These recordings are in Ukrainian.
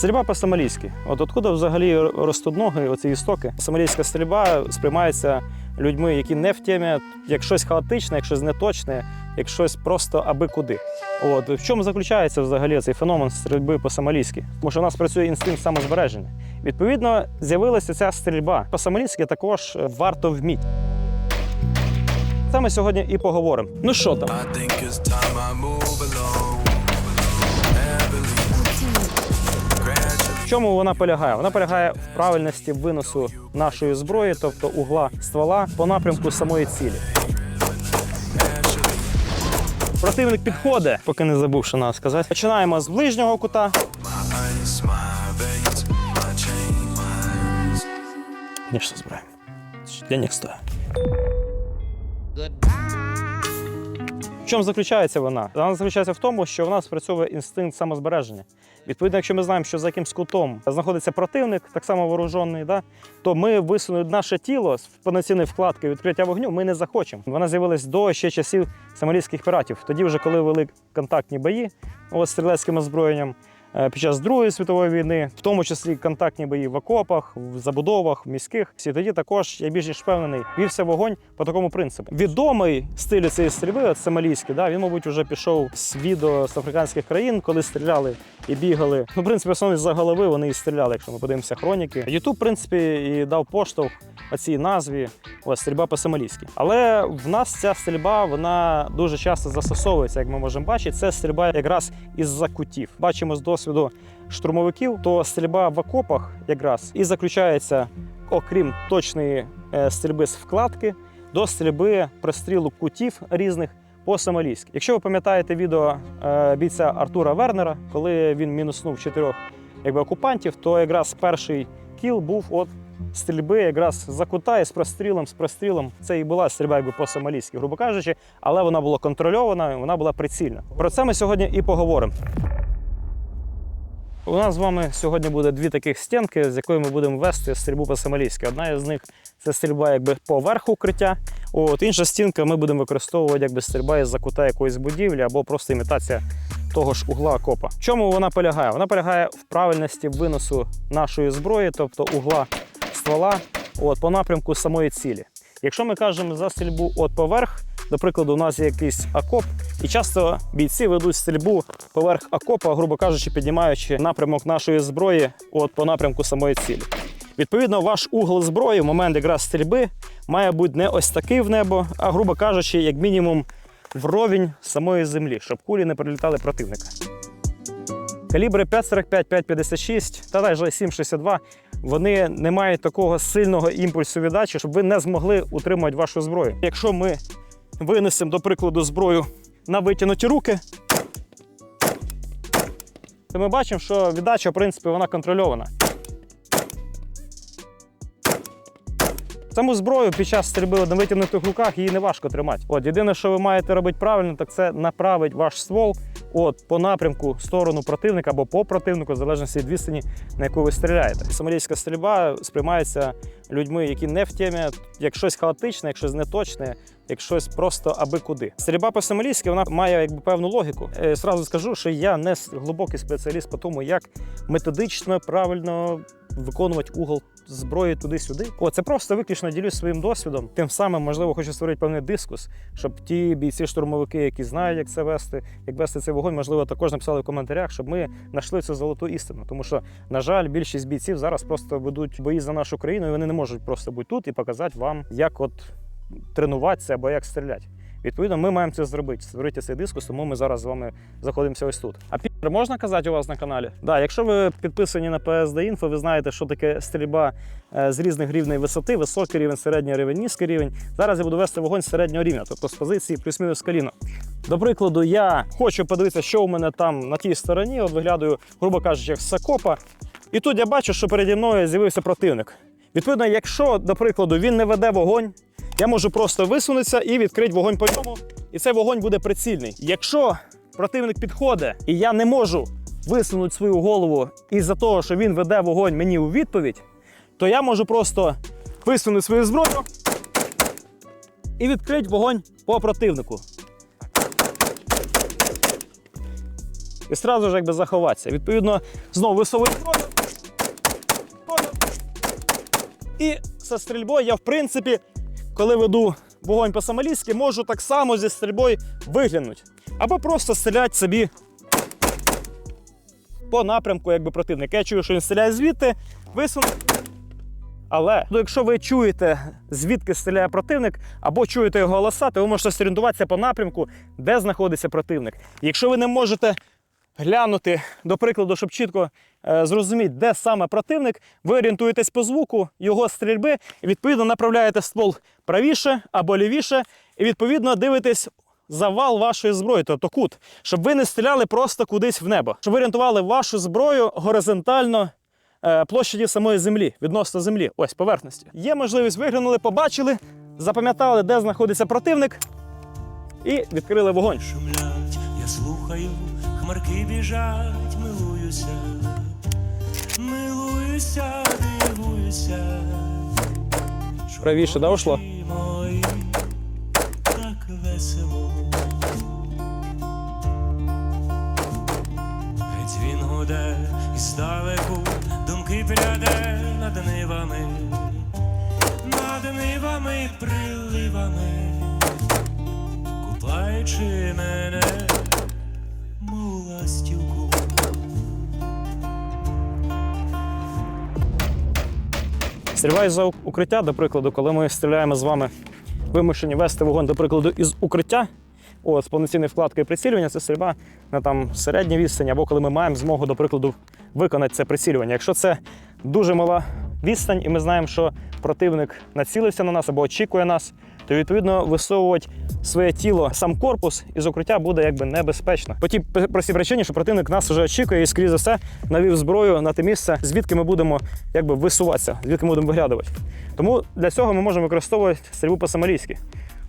Стрільба по-сомалійськи. От откуда взагалі ростуть ноги, оці істоки. Сомалійська стрільба сприймається людьми, які не в темі, як щось хаотичне, як щось неточне, як щось просто аби куди. От в чому заключається взагалі цей феномен стрільби по-сомалійськи? Тому що у нас працює інстинкт самозбереження. Відповідно, з'явилася ця стрільба. По-сомалійськи також е, варто вміти. Це ми сьогодні і поговоримо. Ну що там? I think it's time I move along. Чому вона полягає? Вона полягає в правильності виносу нашої зброї, тобто угла ствола по напрямку самої цілі. Противник підходить, поки не забув, що треба сказати. Починаємо з ближнього кута. Ніж збираємо. Для них стоїть. Чому заключається вона? Вона заключається в тому, що в нас працює інстинкт самозбереження. Відповідно, якщо ми знаємо, що за якимсь кутом знаходиться противник, так само вооружений, да, то ми висунули наше тіло з повноцінної вкладки відкриття вогню ми не захочемо. Вона з'явилась до ще часів сомалійських піратів. Тоді, вже коли вели контактні бої от, стрілецьким озброєнням. Е, Під час Другої світової війни, в тому числі контактні бої в окопах, в забудовах, в міських. Всі тоді також я більш ніж впевнений, вівся вогонь по такому принципу. Відомий стиль цієї стрільби, от сомалійський, да, він, мабуть, вже пішов з відео з африканських країн, коли стріляли і бігали. Ну, в принципі, основні за голови вони і стріляли, якщо ми подивимося хроніки. Ютуб, в принципі, і дав поштовх цій назві ось стрільба по-сомалійськи. Але в нас ця стрільба вона дуже часто застосовується, як ми можемо бачити. Це стрільба якраз із-за кутів. Бачимо з досвіду штурмовиків, то стрільба в окопах якраз і заключається, окрім точної е, стрільби з вкладки, до стрільби пристрілу кутів різних по-сомалійськи. Якщо ви пам'ятаєте відео е, бійця Артура Вернера, коли він мінуснув чотирьох якби, окупантів, то якраз перший кіл був от стрільби якраз за кута і з прострілом, з прострілом. Це і була стрільба якби по-сомалійськи, грубо кажучи, але вона була контрольована, вона була прицільна. Про це ми сьогодні і поговоримо. У нас з вами сьогодні буде дві таких стінки, з якої ми будемо вести стрільбу по-сомалійськи. Одна з них це стрільба якби поверх укриття. От інша стінка ми будемо використовувати якби стрільба із закута якоїсь будівлі або просто імітація того ж угла окопа. В чому вона полягає? Вона полягає в правильності виносу нашої зброї, тобто угла ствола, от, по напрямку самої цілі. Якщо ми кажемо за стрільбу от поверх, до прикладу, у нас є якийсь окоп, і часто бійці ведуть стрільбу поверх окопа, грубо кажучи, піднімаючи напрямок нашої зброї от по напрямку самої цілі. Відповідно, ваш угол зброї в момент якраз стрільби має бути не ось такий в небо, а грубо кажучи, як мінімум вровень самої землі, щоб кулі не прилітали противника. Калібри 5,45, 5,56 та навіть 7,62 вони не мають такого сильного імпульсу віддачі, щоб ви не змогли утримувати вашу зброю. Якщо ми винесемо, до прикладу, зброю на витягнуті руки, то ми бачимо, що віддача, в принципі, вона контрольована. Саму зброю під час стрільби на витягнутих руках її не важко тримати. От єдине, що ви маєте робити правильно, так це направити ваш ствол от, по напрямку сторону противника або по противнику, в залежності від відстані, на яку ви стріляєте. Сомалійська стрільба сприймається людьми, які не в темі, як щось хаотичне, як щось неточне, як щось просто аби куди. Стрільба по-сомалійськи вона має якби певну логіку. Е, Сразу скажу, що я не глибокий спеціаліст по тому, як методично правильно виконувати угол зброї туди-сюди. О, це просто виключно ділюсь своїм досвідом. Тим самим, можливо, хочу створити певний дискус, щоб ті бійці-штурмовики, які знають, як це вести, як вести цей вогонь, можливо, також написали в коментарях, щоб ми знайшли цю золоту істину. Тому що, на жаль, більшість бійців зараз просто ведуть бої за нашу країну, і вони не можуть просто бути тут і показати вам, як от тренуватися або як стріляти. Відповідно, ми маємо це зробити, створити цей дискус, тому ми зараз з вами знаходимося ось тут. А пір можна казати у вас на каналі? Да, якщо ви підписані на PSD Info, ви знаєте, що таке стрільба е, з різних рівней висоти, високий рівень, середній рівень, низький рівень. Зараз я буду вести вогонь середнього рівня, тобто з позиції плюс-мінус коліно. До прикладу, я хочу подивитися, що у мене там на тій стороні. От виглядаю, грубо кажучи, як з окопа. І тут я бачу, що переді мною з'явився противник. Відповідно, якщо, до прикладу, він не веде вогонь, я можу просто висунутися і відкрити вогонь по ньому, і цей вогонь буде прицільний. Якщо противник підходить, і я не можу висунути свою голову із-за того, що він веде вогонь мені у відповідь, то я можу просто висунути свою зброю і відкрити вогонь по противнику. і одразу ж якби заховатися. Відповідно, знову висовую зброю. І зі стрільбою я, в принципі, коли веду вогонь по самоліськи, можу так само зі стрільбою виглянути. Або просто стріляти собі по напрямку, якби противник. Я чую, що він стріляє звідти, висуну. Але ну, якщо ви чуєте, звідки стріляє противник, або чуєте його голоса, то ви можете зорієнтуватися по напрямку, де знаходиться противник. Якщо ви не можете глянути, до прикладу, щоб чітко зрозуміти, де саме противник, ви орієнтуєтесь по звуку його стрільби і відповідно направляєте ствол правіше або лівіше, і відповідно дивитесь завал вашої зброї, тобто кут, щоб ви не стріляли просто кудись в небо, щоб ви орієнтували вашу зброю горизонтально е, площаді самої землі, відносно землі, ось поверхності. Є можливість, виглянули, побачили, запам'ятали, де знаходиться противник, і відкрили вогонь. шумлять, я слухаю, хмарки біжать, милуюся, милуюся, дивуюся. Правіше, да, ушло? Мої, так весело. Геть він гуде і здалеку думки пряде над нивами, над нивами, приливами купаючи мене, мов ластівку. Стрільба за укриття, до прикладу, коли ми стріляємо з вами вимушені вести вогонь, до прикладу, із укриття, от, з повноцінною вкладкою прицілювання, це стрільба на там середній відстані, або коли ми маємо змогу, до прикладу, виконати це прицілювання. Якщо це дуже мала відстань, і ми знаємо, що противник націлився на нас або очікує нас, то відповідно висовувати своє тіло, сам корпус із укриття буде якби небезпечно. По тій простій причині, що противник нас вже очікує і, скоріше за все, навів зброю на те місце, звідки ми будемо якби висуватися, звідки ми будемо виглядувати. Тому для цього ми можемо використовувати стрільбу по-самалійськи,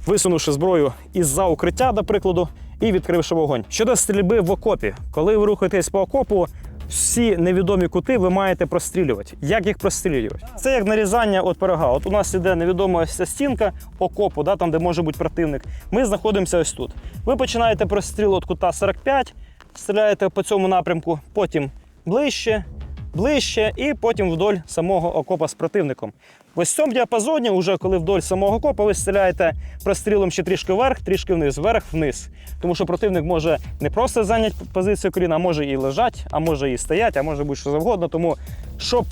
висунувши зброю із-за укриття, до прикладу, і відкривши вогонь. Щодо стрільби в окопі, коли ви рухаєтесь по окопу, всі невідомі кути ви маєте прострілювати. Як їх прострілювати? Це як нарізання от пирога. От у нас іде невідома ця стінка окопу, да, там, де може бути противник. Ми знаходимося ось тут. Ви починаєте простріл від кута 45, стріляєте по цьому напрямку, потім ближче, ближче, і потім вдоль самого окопа з противником. Ось в цьому діапазоні, уже коли вдоль самого окопа, ви стріляєте прострілом ще трішки вверх, трішки вниз, вверх, вниз. Тому що противник може не просто зайняти позицію коліна, а може і лежати, а може і стояти, а може бути що завгодно. Тому, щоб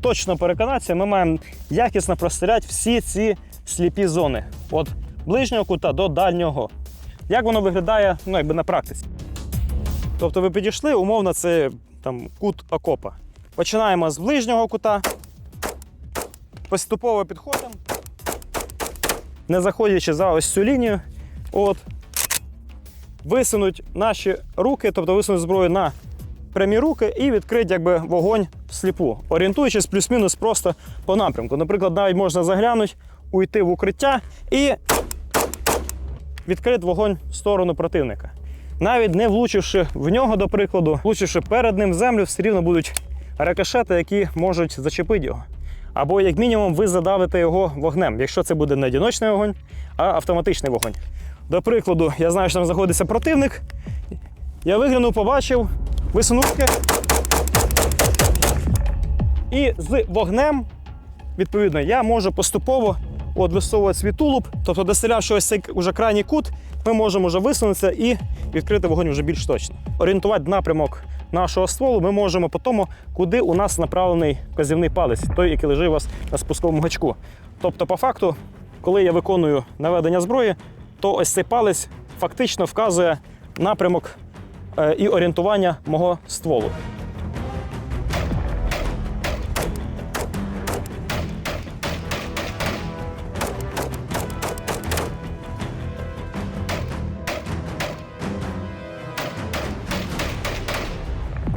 точно переконатися, ми маємо якісно простріляти всі ці сліпі зони. Від ближнього кута до дальнього. Як воно виглядає ну, якби на практиці? Тобто ви підійшли, умовно, це там кут окопа. Починаємо з ближнього кута, поступово підходимо, не заходячи за ось цю лінію. От, висунуть наші руки, тобто висунуть зброю на прямі руки і відкрити якби, вогонь всліпу, орієнтуючись плюс-мінус просто по напрямку. Наприклад, навіть можна заглянути, уйти в укриття і відкрити вогонь в сторону противника. Навіть не влучивши в нього, до прикладу, влучивши перед ним в землю, все рівно будуть рикошети, які можуть зачепити його. Або, як мінімум, ви задавите його вогнем, якщо це буде не одиночний вогонь, а автоматичний вогонь. До прикладу, я знаю, що там знаходиться противник. Я виглянув, побачив, висунув руки. І з вогнем, відповідно, я можу поступово от висовувати свій тулуб, тобто дострілявши ось цей уже крайній кут, ми можемо вже висунутися і відкрити вогонь вже більш точно. Орієнтувати напрямок нашого стволу ми можемо по тому, куди у нас направлений вказівний палець, той, який лежить у вас на спусковому гачку. Тобто, по факту, коли я виконую наведення зброї, то ось цей палець фактично вказує напрямок е, і орієнтування мого стволу.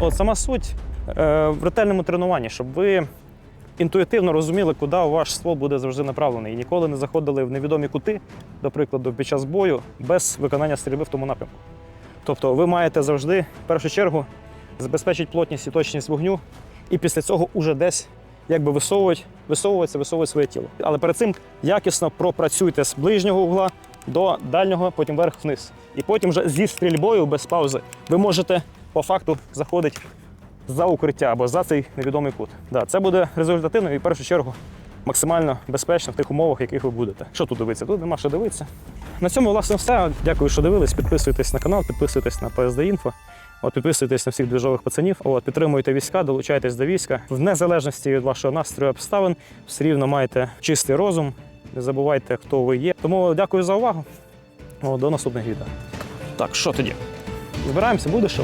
От сама суть е, в ретельному тренуванні, щоб ви інтуїтивно розуміли, куди ваш ствол буде завжди направлений, і ніколи не заходили в невідомі кути, до прикладу, під час бою без виконання стрільби в тому напрямку. Тобто ви маєте завжди, в першу чергу, забезпечити плотність і точність вогню, і після цього уже десь якби висовувати, висовуватися, висовувати своє тіло. Але перед цим якісно пропрацюйте з ближнього угла до дальнього, потім вверх-вниз. І потім вже зі стрільбою без паузи ви можете по факту заходить за укриття або за цей невідомий кут. Да, це буде результативно і в першу чергу максимально безпечно в тих умовах, в яких ви будете. Що тут дивитися? Тут нема що дивитися. На цьому, власне, все. Дякую, що дивились. Підписуйтесь на канал, підписуйтесь на PSD Info. От, підписуйтесь на всіх двіжових пацанів. От, підтримуйте війська, долучайтесь до війська. В незалежності від вашого настрою обставин, все рівно маєте чистий розум. Не забувайте, хто ви є. Тому дякую за увагу. О, до наступних відео. Так, що тоді? Збираємося, буде що?